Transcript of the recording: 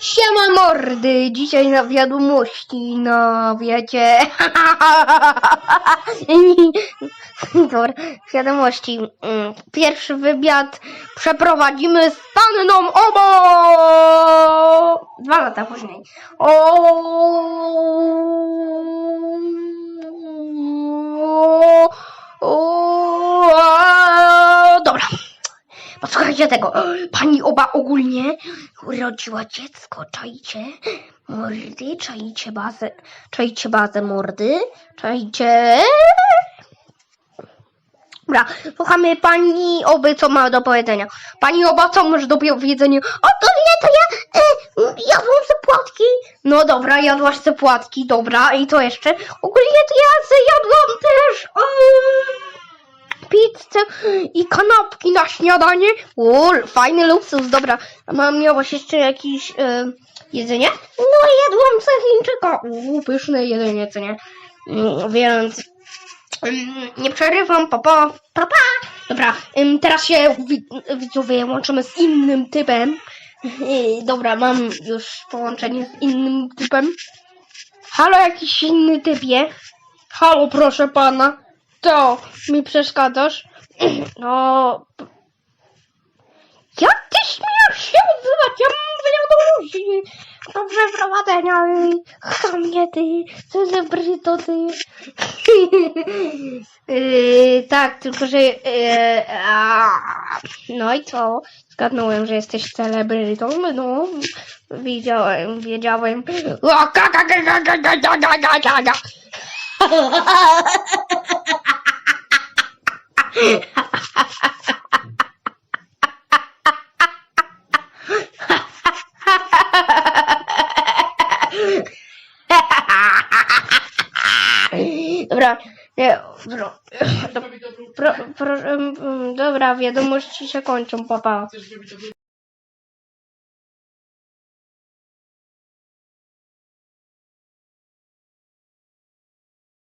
Siema mordy! Dzisiaj na wiadomości, no wiecie. Dobra, wiadomości. Mm, Pierwszy wywiad przeprowadzimy z panną Obo! Dwa lata później. O, o, a, Dobra. Posłuchajcie tego. Pani Oba ogólnie urodziła dziecko, czajcie? Mordy, czajcie bazę, czajcie bazę mordy, czajcie... Dobra, słuchamy pani Oby, co ma do powiedzenia. Pani Oba, co masz do powiedzenia? O, to nie, to ja e, jadłam se płatki. No dobra, jadłaś se płatki, dobra, i to jeszcze? Ogólnie to ja se jadłam też... E, pizzę i kanapki na śniadanie. Ul, fajny luksus, dobra. A mam miałaś jeszcze jakieś e, jedzenie? No jadłam se Chińczyka. Uuu, pyszne jedzenie, co nie? Mm, więc mm, nie przerywam, papa, papa. Dobra, ym, teraz się wi- widzowie łączymy z innym typem. Yy, Dobra, mam już połączenie z innym typem. Halo, jakiś inny typie. Halo, proszę pana. To mi przeszkadzasz? No. Jak ty śmiesz się odzywać? Ja wiadomości do przeprowadzenia. Chamie ty, co za bryto ty. yy, tak, tylko że... Yy, a, no i co? Zgadnąłem, że jesteś celebrytą. No, wiedziałem, wiedziałem. Dobra, nie, bro, do, pro, pro, dobra, wiadomości się kończą, papa.